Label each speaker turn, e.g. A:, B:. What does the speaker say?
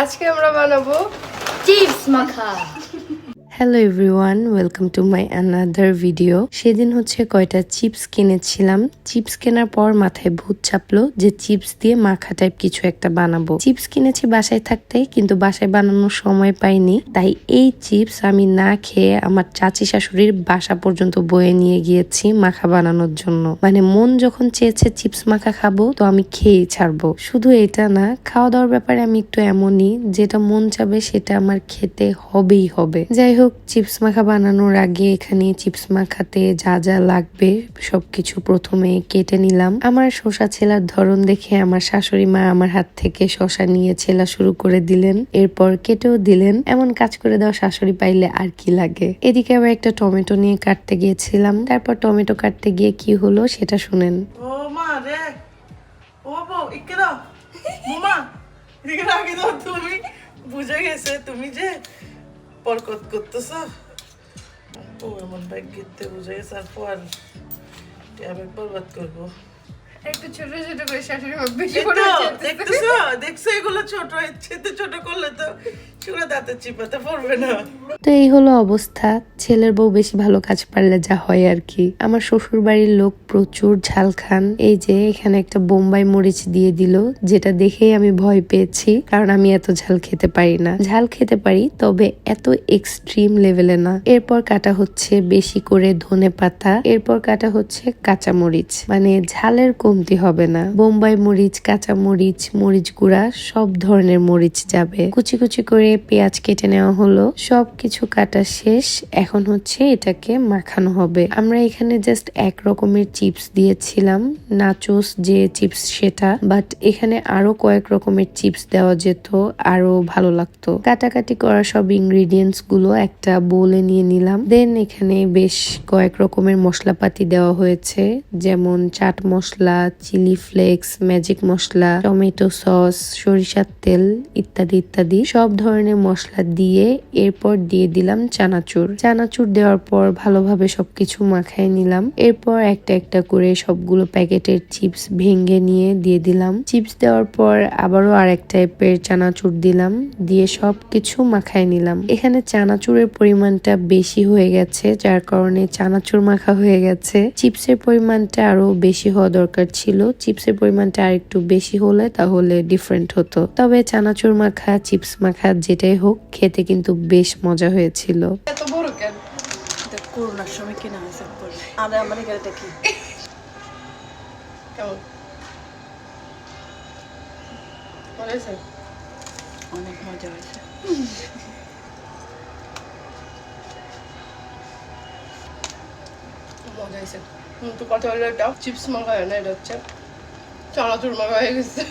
A: আজকে আমরা বানাবো
B: চিপস মাখা।
C: Hello everyone welcome to my another video সেদিন হচ্ছে কয়টা চিপস কিনেছিলাম। চিপস কেনার পর মাথায় ভূত চাপলো যে চিপস দিয়ে মাখা টাইপ কিছু একটা বানাবো। চিপস কিনেছি বাসায় থাকতে, কিন্তু বাসায় বানানোর সময় পাইনি। তাই এই চিপস আমি না খেয়ে আমার চাচি শাশুড়ির বাসা পর্যন্ত বয়ে নিয়ে গিয়েছি মাখা বানানোর জন্য। মানে মন যখন চেয়েছে চিপস মাখা খাব, তো আমি খেয়েই ছাড়বো। শুধু এটা না খাওয়া দাওয়ার ব্যাপারে আমি একটু এমনই, যেটা মন চাবে সেটা আমার খেতে হবেই হবে। যাই হোক চিপস মাখা বানানোর আগে এখানে চিপস মাখাতে যা যা লাগবে সবকিছু প্রথমে কেটে নিলাম। আমার শশা ছেলার ধরন দেখে আমার শাশুড়ি মা আমার হাত থেকে শশা নিয়ে ছেলা শুরু করে দিলেন, এরপর কেটেও দিলেন। এমন কাজ করে দেওয়া শাশুড়ি পাইলে আর কি লাগে। এদিকে আবার একটা টমেটো নিয়ে কাটতে গিয়েছিলাম। তারপর টমেটো কাটতে গিয়ে কি হলো সেটা শুনেন।
D: তুমি বুঝে গেছে, তুমি যে বরকত করতেছ ও এমন ব্যাগ গিরতে বুঝে গেছে আর পর আমি বরবাদ করব
A: একটু ছোট ছোট করে শাশুড়ি বেশি।
D: দেখতেছো দেখছ এগুলো ছোট ইচ্ছে ছোট করলে তো
C: তো এই হলো অবস্থা। ছেলের বউ বেশি ভালো কাজ পারলে যা হয় আর কি। আমার শ্বশুর বাড়ির লোক প্রচুর ঝাল খান। এই যে এখানে একটা বোম্বাই মরিচ দিয়ে দিল, যেটা দেখেই আমি ভয় পেয়েছি, কারণ আমি এত ঝাল খেতে পারি না। ঝাল খেতে পারি, তবে এত এক্সট্রিম লেভেলে না। এরপর কাটা হচ্ছে বেশি করে ধনে পাতা, এরপর কাটা হচ্ছে কাঁচা মরিচ। মানে ঝালের কমতি হবে না। বোম্বাই মরিচ, কাঁচা মরিচ মরিচ গুঁড়া, সব ধরনের মরিচ যাবে। কুচি কুচি করে পেঁয়াজ কেটে নেওয়া হলো। সব কিছু কাটা শেষ। এখন হচ্ছে এটাকে মাখানো হবে। আমরা এখানে জাস্ট এক রকমের চিপস দিয়েছিলাম। নাচোস যে চিপস সেটা। বাট এখানে আরও কয়েক রকমের চিপস দেওয়া যেত। আরও ভালো লাগতো। কাটাকাটি করা সব ইনগ্রিডিয়েন্টসগুলো একটা বোলে নিয়ে নিলাম। দেন এখানে বেশ কয়েক রকমের মশলাপাতি দেওয়া হয়েছে। যেমন chaat masala, chili flakes magic masala, tomato sauce, সরিষার তেল ইত্যাদি ইত্যাদি। সব ধরনের মশলা দিয়ে এরপর দিয়ে দিলাম চানাচুর। চানাচুর দেওয়ার পর ভালোভাবে সবকিছু মাখায় নিলাম। এরপর একটা একটা করে সবগুলো প্যাকেটের চিপস ভেঙে নিয়ে দিয়ে দিলাম। চিপস দেওয়ার পর আবারও আরেক টাইপের চানাচুর দিলাম, দিয়ে সবকিছু মাখায় নিলাম। এখানে চানাচুরের পরিমাণটা বেশি হয়ে গেছে, যার কারণে চানাচুর মাখা হয়ে গেছে। চিপসের পরিমাণটা আরও বেশি হওয়া দরকার ছিল। চিপসের পরিমাণটা আর একটু বেশি হলে তাহলে ডিফারেন্ট হতো। তবে চানাচুর মাখা, চিপস মাখা যেটাই হোক খেতে কিন্তু বেশ মজা হয়েছিল।
A: এত বড় কেন?
D: করোনার সময় কিনা হয়েছে আর আমার এখানে দেখি।
A: কেমন? ভালো হয়েছে?
D: অনেক মজা হয়েছে।
A: মজা হয়েছে। হুম, কথা হলো এটা চিপস মাখা হয় না এটা হচ্ছে। চানাচুর মাখা হয়ে গেছে।